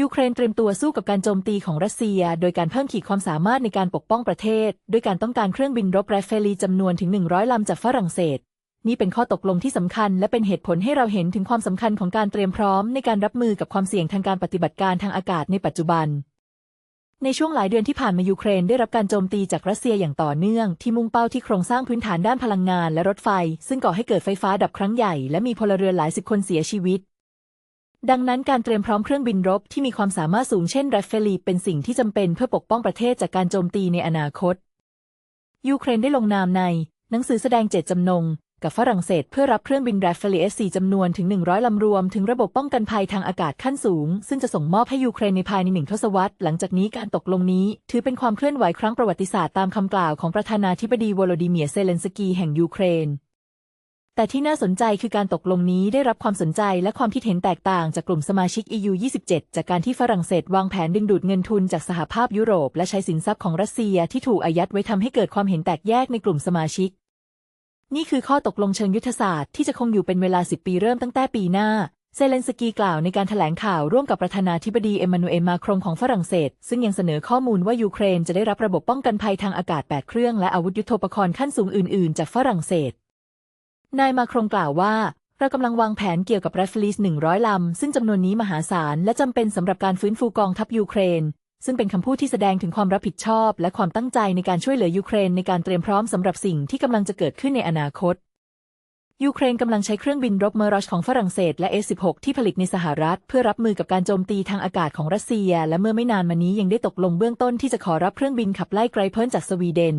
ยูเครนเตรียมตัวสู้กับการโจมตีของรัสเซีย โดยการเพิ่มขีดความสามารถในการปกป้องประเทศ ด้วยการต้องการเครื่องบินรบแรฟเฟลีจำนวนถึง 100 ลำจากฝรั่งเศส นี่เป็นข้อตกลงที่สำคัญ และเป็นเหตุผลให้เราเห็นถึงความสำคัญของการเตรียมพร้อมในการรับมือกับความเสี่ยงทางการปฏิบัติการทางอากาศในปัจจุบัน ในช่วงหลายเดือนที่ผ่านมายูเครนได้รับการโจมตีจากรัสเซียอย่างต่อเนื่อง ที่มุ่งเป้าที่โครงสร้างพื้นฐานด้านพลังงานและรถไฟ ซึ่งก่อให้เกิดไฟฟ้าดับครั้งใหญ่และมีพลเรือนหลายสิบคนเสียชีวิต ดังนั้นการเตรียมพร้อมเครื่องบินรบที่มีความสามารถสูงเช่นแรฟเฟลีเป็นสิ่งที่จำเป็นเพื่อปกป้องประเทศจากการโจมตีในอนาคต ยูเครนได้ลงนามใน หนังสือแสดงเจตจำนง กับฝรั่งเศสเพื่อรับเครื่องบินแรฟเฟลีเอสจำนวนถึง 100 ลำรวม ถึงระบบป้องกันภัยทางอากาศขั้นสูง ซึ่งจะส่งมอบให้ยูเครนในภายในหนึ่งทศวรรษหลังจากนี้การตกลงนี้ ถือเป็นความเคลื่อนไหวครั้งประวัติศาสตร์ตามคำกล่าวของประธานาธิบดีวโลดิเมียร์เซเลนสกีแห่งยูเครน แต่ที่น่าสนใจคือการตกลงนี้ได้รับความสนใจและความคิดเห็นแตกต่างจากกลุ่มสมาชิก EU 27 จากการที่ฝรั่งเศสวางแผนดึงดูดเงินทุนจากสหภาพยุโรป และใช้สินทรัพย์ของรัสเซียที่ถูกอายัดไว้ทำให้เกิดความเห็นแตกแยกในกลุ่มสมาชิก นี่คือข้อตกลงเชิงยุทธศาสตร์ที่จะคงอยู่เป็นเวลา 10 ปีเริ่มตั้งแต่ปีหน้า เซเลนสกีกล่าวในการถแถลงข่าวร่วมกับประธานาธิบดีเอมมานูเอลมาครงของฝรั่งเศส ซึ่งยังเสนอข้อมูลว่ายูเครนจะได้รับระบบป้องกันภัยทางอากาศ 8 เครื่องและอาวุธยุโทโธปกรณ์ขั้นสูงอื่น ๆ จากฝรั่งเศส นายมาครงกล่าวว่า เรากำลังวางแผนเกี่ยวกับแรฟลิส100ลำ ซึ่งจำนวนนี้มหาศาลและจำเป็นสำหรับการฟื้นฟูกองทัพยูเครน ซึ่งเป็นคำพูดที่แสดงถึงความรับผิดชอบ และความตั้งใจในการช่วยเหลือยูเครนในการเตรียมพร้อมสำหรับสิ่งที่กำลังจะเกิดขึ้นในอนาคต ยูเครนกำลังใช้เครื่องบินรบเมอรอชของฝรั่งเศสและ F-16 ที่ผลิตในสหรัฐ เพื่อรับมือกับการโจมตีทางอากาศของรัสเซีย และเมื่อไม่นานมานี้ยังได้ตกลงเบื้องต้นที่จะขอรับเครื่องบินขับไล่ไกรเพิลจากสวีเดน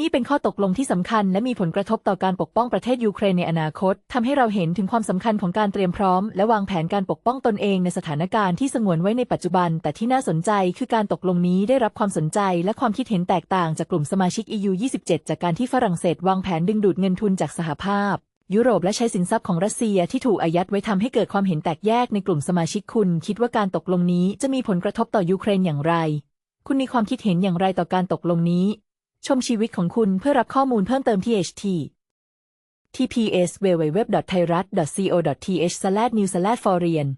นี่เป็นข้อตกลงที่สำคัญและมีผลกระทบต่อการปกป้องประเทศยูเครนในอนาคตทำให้เราเห็นถึงความสำคัญของการเตรียมพร้อม และวางแผนการปกป้องตนเองในสถานการณ์ที่สงวนไว้ในปัจจุบัน แต่ที่น่าสนใจคือการตกลงนี้ได้รับความสนใจ และความคิดเห็นแตกต่างจากกลุ่มสมาชิก EU 27 จากการที่ฝรั่งเศสวางแผนดึงดูดเงินทุนจากสหภาพยุโรปและใช้สินทรัพย์ของรัสเซียที่ถูกอายัดไว้ทำให้เกิดความเห็นแตกแยกในกลุ่มสมาชิกคุณคิดว่าการตกลงนี้จะมีผลกระทบต่อยูเครนอย่างไร คุณมีความคิดเห็นอย่างไรต่อการตกลงนี้ ชมชีวิตของคุณเพื่อรับข้อมูลเพิ่มเติมที่ ht tps www.thairat.co.th/news/foreign